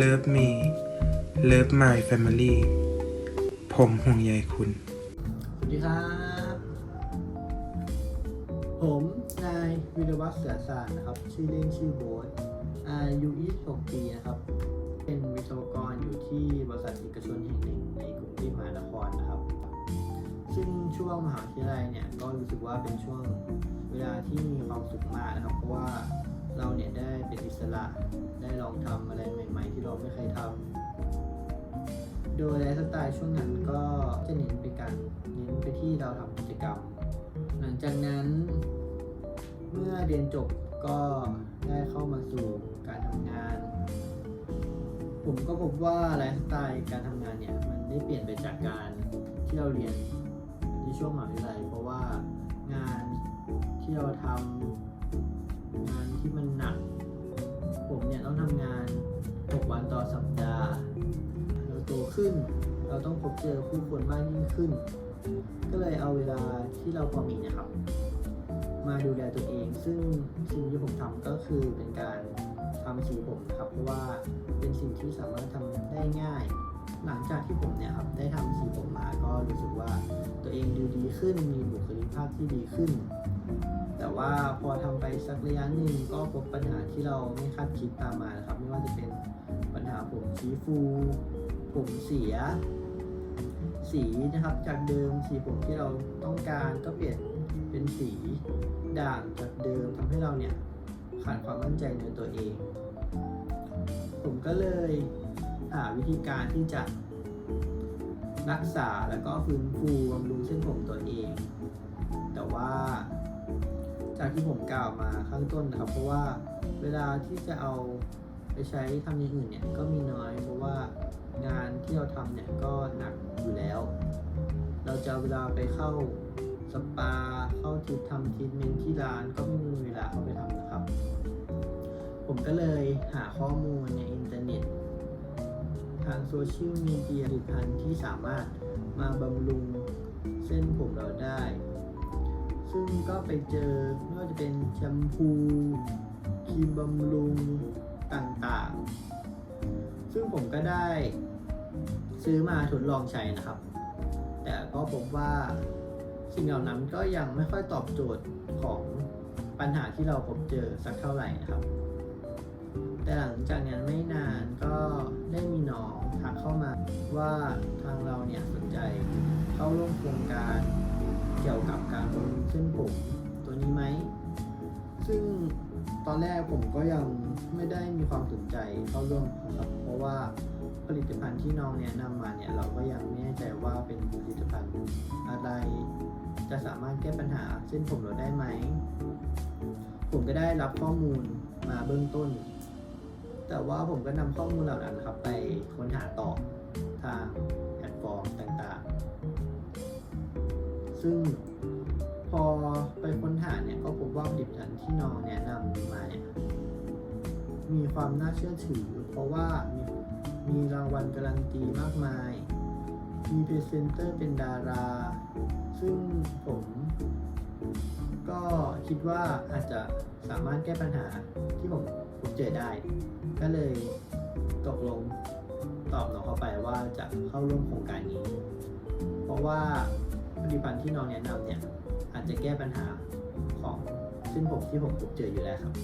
Love me Love my family ผมห่วงใยคุณ สวัสดีครับ ผมนายวิรวัฒน์เสือสารนะครับ ชื่อเล่นชื่อโบ๊ทอายุ26ปีนะครับ เป็นวิศวกรอยู่ที่บริษัทเอกชนแห่งหนึ่งในกรุงเทพมหานครนะครับ ซึ่งช่วงมหาวิทยาลัยเนี่ยก็รู้สึกว่าเป็นช่วงเวลาที่มีความสุขมากนะครับ เพราะว่าเราเนี่ยได้ สระได้ลองทำอะไรใหม่ ๆ ที่เราไม่เคยทำโดยไลฟ์สไตล์ช่วงนั้นก็จะเน้นไปการเน้นไปที่เราทำกิจกรรม หลังจากนั้น เมื่อเรียนจบก็ได้เข้ามาสู่การทำงาน ผมก็พบว่าไลฟ์สไตล์การทำงานเนี่ยมันได้เปลี่ยนไปจากการที่เราเรียนในช่วงมหาวิทยาลัยเพราะว่างานที่เราทำงานที่มันหนัก วันต่อสัปดาห์เราโตขึ้น เราต้องพบเจอผู้คนมากยิ่งขึ้น ก็เลยเอาเวลาที่เราพอมีนะครับ มาดูแลตัวเอง ซึ่งสิ่งที่ผมทำก็คือเป็นการทำสีผมนะครับ เพราะว่าเป็นสิ่งที่สามารถทำได้ง่าย หลังจากที่ผมเนี่ยครับได้ทำสีผมมาก็รู้สึกว่าตัวเองดูดีขึ้นมีบุคลิกภาพที่ดีขึ้น แต่ว่าพอทำไปสักระยะหนึ่งก็พบปัญหาที่เราไม่คาดคิดตามมานะครับ ไม่ว่าจะเป็นปัญหาผมชี้ฟู ผมเสีย สีนะครับ จากเดิมสีผมที่เราต้องการก็เปลี่ยนเป็นสีด่างจากเดิมทำให้เราเนี่ยขาดความมั่นใจในตัวเอง ผมก็เลยหาวิธีการที่จะรักษาแล้วก็ฟื้นฟูบำรุงเส้นผมตัวเอง แต่ว่า จากที่ผมกล่าวมาข้างต้นนะครับ เพราะว่าเวลาที่จะเอาไปใช้ทำอย่างอื่นเนี่ยก็มีน้อย เพราะว่างานที่เราทำเนี่ยก็หนักอยู่แล้ว เราจะเวลาไปเข้าสปาเข้าทิทำทรีทเมนที่ร้านก็ไม่มีเวลาเข้าไปทำนะครับ ผมก็เลยหาข้อมูลในอินเทอร์เน็ต ทางโซเชียลมีเดียผลิตภัณฑ์ที่สามารถมาบำรุงเส้นผมเราได้ ซึ่งก็ไปเจอไม่ว่าจะเป็นแชมพูครีมบำรุงต่างๆ ซึ่งผมก็ได้ซื้อมาทดลองใช้นะครับ แต่ก็พบว่าสิ่งเหล่านั้นก็ยังไม่ค่อยตอบโจทย์ของปัญหาที่เราพบเจอสักเท่าไหร่นะครับ แต่หลังจากนั้นไม่นานก็ได้มีน้องทักเข้ามาว่าทางเราเนี่ยสนใจเข้าร่วมโครงการ เกี่ยวกับการบำรุงเส้นผมตัวนี้ไหม ซึ่งตอนแรกผมก็ยังไม่ได้มีความสนใจเข้าร่วมครับเพราะว่าผลิตภัณฑ์ที่น้องแนะนำมาเนี่ยเราก็ยังไม่แน่ใจว่าเป็นผลิตภัณฑ์อะไรจะสามารถแก้ปัญหาเส้นผมเราได้ไหม ผมก็ได้รับข้อมูลมาเบื้องต้น แต่ว่าผมก็นำข้อมูลเหล่านั้นครับไปค้นหาต่อทางแพลตฟอร์มต่างๆ ซึ่งพอไปค้นหาเนี่ยก็พบว่าผลิตภัณฑ์ที่น้องแนะนำมาเนี่ยมีความน่าเชื่อถือ เพราะว่ามีมีรางวัลการันตีมากมาย มีพรีเซนเตอร์เป็นดารา ซึ่งผมก็คิดว่าอาจจะสามารถแก้ปัญหาที่ผมพบเจอได้ ก็เลยตกลงตอบน้องเข้าไปว่าจะเข้าร่วมโครงการนี้ เพราะว่า ผลิตภัณฑ์ที่น้องแนะนำเนี่ยอาจจะแก้ปัญหาของเส้นผมที่ผมพบเจออยู่แล้วครับ